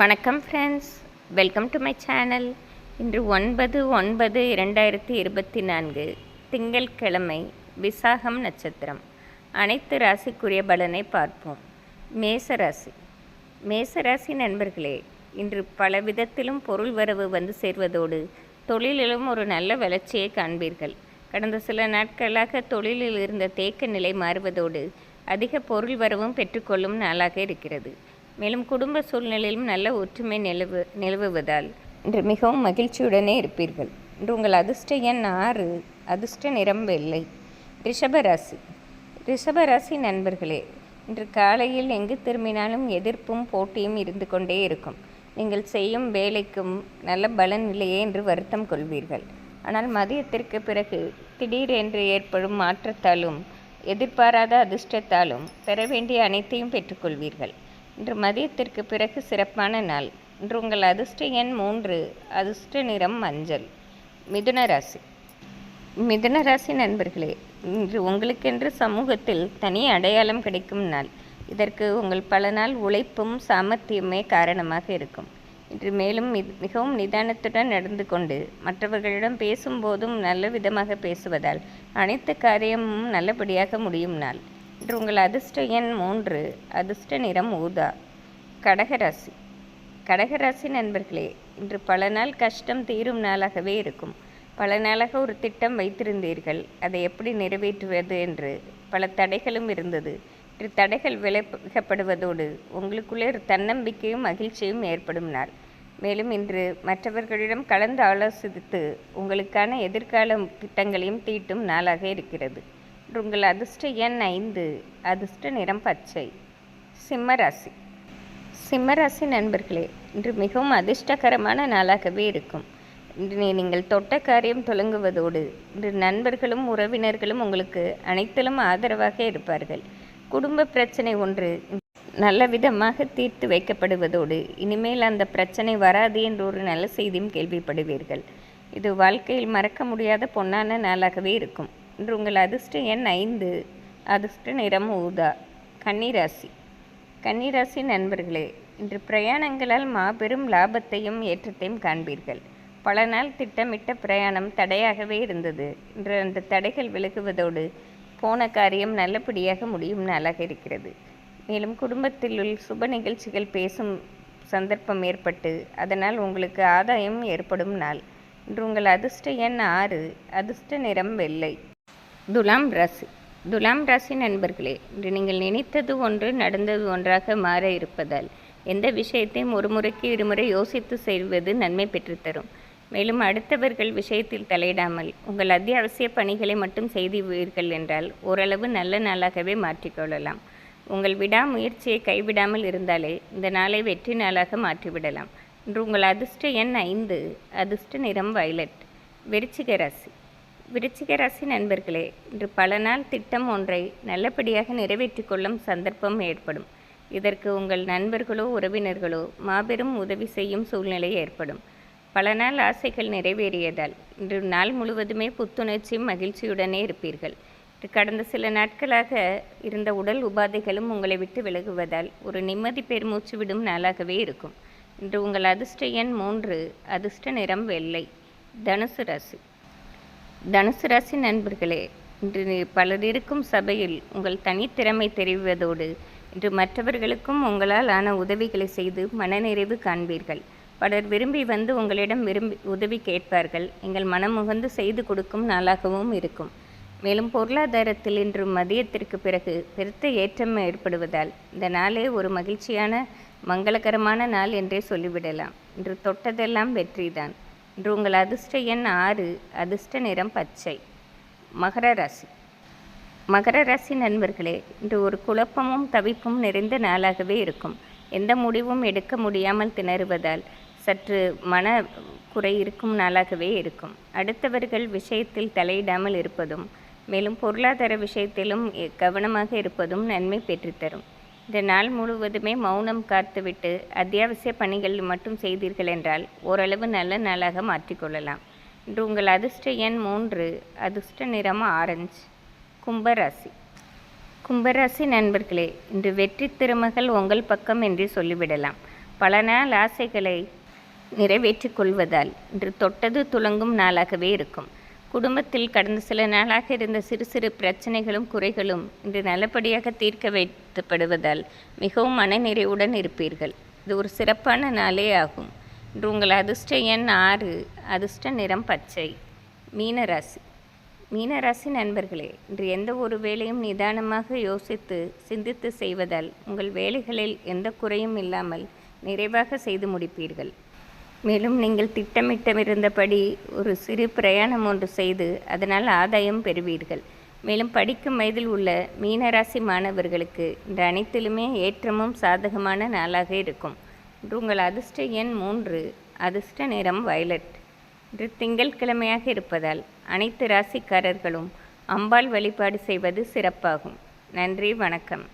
வணக்கம் friends welcome to my channel இன்று ஒன்பது ஒன்பது இரண்டாயிரத்தி இருபத்தி நான்கு திங்கட்கிழமை விசாகம் நட்சத்திரம். அனைத்து ராசிக்குரிய பலனை பார்ப்போம். மேச ராசி. மேச ராசி நண்பர்களே இன்று பல விதத்திலும் பொருள் வரவு வந்து சேர்வதோடு தொழிலிலும் ஒரு நல்ல வளர்ச்சியை காண்பீர்கள். கடந்த சில நாட்களாக தொழிலில் இருந்த தேக்க நிலை மாறுவதோடு அதிக பொருள் வரவும் பெற்றுக்கொள்ளும் நாளாக இருக்கிறது. மேலும் குடும்ப சூழ்நிலையிலும் நல்ல ஒற்றுமை நிலவு நிலவுவதால் இன்று மிகவும் மகிழ்ச்சியுடனே இருப்பீர்கள். இன்று உங்கள் அதிர்ஷ்ட எண் ஆறு அதிர்ஷ்ட நிறம் வெள்ளை. ரிஷபராசி ரிஷபராசி நண்பர்களே இன்று காலையில் எங்கு திரும்பினாலும் எதிர்ப்பும் போட்டியும் இருந்து கொண்டே இருக்கும். நீங்கள் செய்யும் வேலைக்கும் நல்ல பலன் இல்லையே என்று வருத்தம் கொள்வீர்கள். ஆனால் மதியத்திற்கு பிறகு திடீரென்று ஏற்படும் மாற்றத்தாலும் எதிர்பாராத அதிர்ஷ்டத்தாலும் பெற வேண்டிய அனைத்தையும் பெற்றுக்கொள்வீர்கள். இன்று மதியத்திற்கு பிறகு சிறப்பான நாள். இன்று உங்கள் அதிர்ஷ்ட எண் மூன்று அதிர்ஷ்ட நிறம் மஞ்சள். மிதுன ராசி. மிதுன ராசி நண்பர்களே இன்று உங்களுக்கென்று சமூகத்தில் தனி அடையாளம் கிடைக்கும் நாள். இதற்கு உங்கள் பல நாள் உழைப்பும் சாமர்த்தியமே காரணமாக இருக்கும். இன்று மேலும் மிகவும் நிதானத்துடன் நடந்து கொண்டு மற்றவர்களிடம் பேசும்போதும் நல்ல விதமாக பேசுவதால் அனைத்து காரியமும் நல்லபடியாக முடியும் நாள். இன்று உங்கள் அதிர்ஷ்ட எண் மூன்று அதிர்ஷ்ட நிறம் ஊதா. கடகராசி. கடகராசி நண்பர்களே இன்று பல நாள் கஷ்டம் தீரும் நாளாகவே இருக்கும். பல நாளாக ஒரு திட்டம் வைத்திருந்தீர்கள். அதை எப்படி நிறைவேற்றுவது என்று பல தடைகளும் இருந்தது. இன்று தடைகள் விலகப்படுவதோடு உங்களுக்குள்ளே ஒரு தன்னம்பிக்கையும் மகிழ்ச்சியும் ஏற்படும் நாள். மேலும் இன்று மற்றவர்களிடம் கலந்து ஆலோசித்து உங்களுக்கான எதிர்கால திட்டங்களையும் தீட்டும் நாளாக இருக்கிறது. உங்கள் அதிர்ஷ்ட எண் ஐந்து. அதிர்ஷ்ட நிறம் பச்சை. சிம்மராசி சிம்மராசி நண்பர்களே இன்று மிகவும் அதிர்ஷ்டகரமான நாளாகவே இருக்கும். இன்று நீங்கள் தொட்ட காரியம் தொடங்குவதோடு இன்று நண்பர்களும் உறவினர்களும் உங்களுக்கு அனைத்திலும் ஆதரவாக இருப்பார்கள். குடும்ப பிரச்சனை ஒன்று நல்ல விதமாக தீர்த்து வைக்கப்படுவதோடு இனிமேல் அந்த பிரச்சனை வராது என்ற ஒரு நல்ல செய்தியும் கேள்விப்படுவீர்கள். இது வாழ்க்கையில் மறக்க முடியாத பொன்னான நாளாகவே இருக்கும். இன்று உங்கள் அதிர்ஷ்ட எண் ஐந்து. அதிர்ஷ்ட நிறம் ஊதா. கன்னிராசி. கன்னிராசி நண்பர்களே இன்று பிரயாணங்களால் மாபெரும் லாபத்தையும் ஏற்றத்தையும் காண்பீர்கள். பல நாள் திட்டமிட்ட பிரயாணம் தடையாகவே இருந்தது. இன்று அந்த தடைகள் விலகுவதோடு போன காரியம் நல்லபடியாக முடியும் நாளாக இருக்கிறது. மேலும் குடும்பத்தில் உள்ள சுப நிகழ்ச்சிகள் பேசும் சந்தர்ப்பம் ஏற்பட்டு அதனால் உங்களுக்கு ஆதாயம் ஏற்படும் நாள். இன்று உங்கள் அதிர்ஷ்ட எண் ஆறு. அதிர்ஷ்ட நிறம் வெள்ளை. துலாம் ராசி. துலாம் ராசி நண்பர்களே இன்று நீங்கள் நினைத்தது ஒன்று நடந்தது ஒன்றாக மாற இருப்பதால் எந்த விஷயத்தையும் ஒரு முறைக்கு இருமுறை யோசித்து செய்வது நன்மை பெற்றுத்தரும் மேலும் அடுத்தவர்கள் விஷயத்தில் தலையிடாமல் உங்கள் அத்தியாவசிய பணிகளை மட்டும் செய்துவீர்கள் என்றால் ஓரளவு நல்ல நாளாகவே மாற்றிக்கொள்ளலாம் உங்கள் விடாமுயற்சியை கைவிடாமல் இருந்தாலே இந்த நாளை வெற்றி நாளாக மாற்றிவிடலாம். இன்று உங்கள் அதிர்ஷ்ட எண் ஐந்து அதிர்ஷ்ட நிறம் வயலட். விருச்சிக ராசி. விருச்சிக ராசி நண்பர்களே இன்று பல நாள் திட்டம் ஒன்றை நல்லபடியாக நிறைவேற்றி கொள்ளும் சந்தர்ப்பம் ஏற்படும். இதற்கு உங்கள் நண்பர்களோ உறவினர்களோ மாபெரும் உதவி செய்யும் சூழ்நிலை ஏற்படும். பல நாள் ஆசைகள் நிறைவேறியதால் இன்று நாள் முழுவதுமே புத்துணர்ச்சியும் மகிழ்ச்சியுடனே இருப்பீர்கள். கடந்த சில நாட்களாக இருந்த உடல் உபாதைகளும் உங்களை விட்டு விலகுவதால் ஒரு நிம்மதி பெருமூச்சு விடும் நாளாகவே இருக்கும். இன்று உங்கள் அதிர்ஷ்ட எண் மூன்று அதிர்ஷ்ட நிறம் வெள்ளை தனுசு ராசி. தனுசு ராசி நண்பர்களே இன்று பலர் இருக்கும் சபையில் உங்கள் தனித்திறமை தெரிவதோடு இன்று மற்றவர்களுக்கும் உங்களால் ஆன உதவிகளை செய்து மனநிறைவு காண்பீர்கள். பலர் விரும்பி வந்து உங்களிடம் விரும்பி உதவி கேட்பார்கள். எங்கள் மனமுகந்து செய்து கொடுக்கும் நாளாகவும் இருக்கும். மேலும் பொருளாதாரத்தில் இன்று மதியத்திற்கு பிறகு பெருத்த ஏற்றம் ஏற்படுவதால் இந்த நாளே ஒரு மகிழ்ச்சியான மங்களகரமான நாள் என்றே சொல்லிவிடலாம். இன்று தொட்டதெல்லாம் வெற்றிதான். இன்று உங்கள் அதிர்ஷ்ட எண் ஆறு அதிர்ஷ்ட நிறம் பச்சை. மகர ராசி. மகர ராசி நண்பர்களே இன்று ஒரு குழப்பமும் தவிப்பும் நிறைந்த நாளாகவே இருக்கும். எந்த முடிவும் எடுக்க முடியாமல் திணறுவதால் சற்று மன குறை இருக்கும் நாளாகவே இருக்கும். அடுத்தவர்கள் விஷயத்தில் தலையிடாமல் இருப்பதும் மேலும் பொருளாதார விஷயத்திலும் கவனமாக இருப்பதும் நன்மை பெற்றுத்தரும். இந்த நாள் முழுவதுமே மௌனம் காத்துவிட்டு அத்தியாவசிய பணிகள் மட்டும் செய்தீர்கள் என்றால் ஓரளவு நல்ல நாளாக மாற்றிக்கொள்ளலாம் இன்று உங்கள் அதிர்ஷ்ட எண் மூன்று அதிர்ஷ்ட நிறம் ஆரஞ்சு கும்பராசி. கும்பராசி நண்பர்களே இன்று வெற்றி திருமகள் உங்கள் பக்கம் என்று சொல்லிவிடலாம். பல நாள் ஆசைகளை நிறைவேற்றிக் கொள்வதால் இன்று தொட்டது துலங்கும் நாளாகவே இருக்கும். குடும்பத்தில் கடந்த சில நாளாக இருந்த சிறு சிறு பிரச்சனைகளும் குறைகளும் இன்று நல்லபடியாக தீர்க்க வைக்கப்படுவதால் மிகவும் மனநிறைவுடன் இருப்பீர்கள். இது ஒரு சிறப்பான நாளே ஆகும். இன்று உங்கள் அதிர்ஷ்ட எண் ஆறு அதிர்ஷ்ட நிறம் பச்சை மீனராசி மீனராசி நண்பர்களே இன்று எந்த ஒரு வேலையும் நிதானமாக யோசித்து சிந்தித்து செய்வதால் உங்கள் வேலைகளில் எந்த குறையும் இல்லாமல் நிறைவாக செய்து முடிப்பீர்கள். மேலும் நீங்கள் திட்டமிட்டமிருந்தபடி ஒரு சிறு பிரயாணம் ஒன்று செய்து அதனால் ஆதாயம் பெறுவீர்கள். மேலும் படிக்கும் வயதில் உள்ள மீனராசி மாணவர்களுக்கு இந்த அனைத்திலுமே ஏற்றமும் சாதகமான நாளாக இருக்கும். இன்று உங்கள் அதிர்ஷ்ட எண் மூன்று அதிர்ஷ்ட நிறம் வயலட். இன்று திங்கட்கிழமையாக இருப்பதால் அனைத்து ராசிக்காரர்களும் அம்பாள் வழிபாடு செய்வது சிறப்பாகும். நன்றி வணக்கம்.